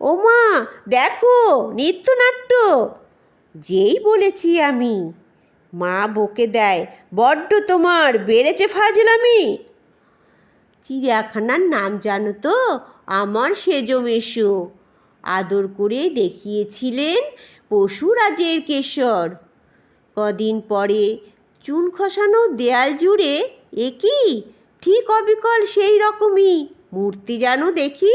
ও মা দেখো, নৃত্যনাট্য। যেই বলেছি আমি, মা বকে দেয়, বড্ড তোমার বেড়েছে ফাজলামি। চিড়িয়াখানার নাম জানো তো, আমার সেজো আদর করে দেখিয়েছিলেন পশুরাজের কেশর। কদিন পরে চুন খসানো দেয়াল জুড়ে একই ঠিক অবিকল সেই রকমই। মূর্তি জানো দেখি?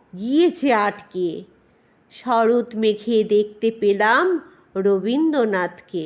গিয়েছে আটকে। শরৎ মেঘে দেখতে পেলাম রবীন্দ্রনাথকে।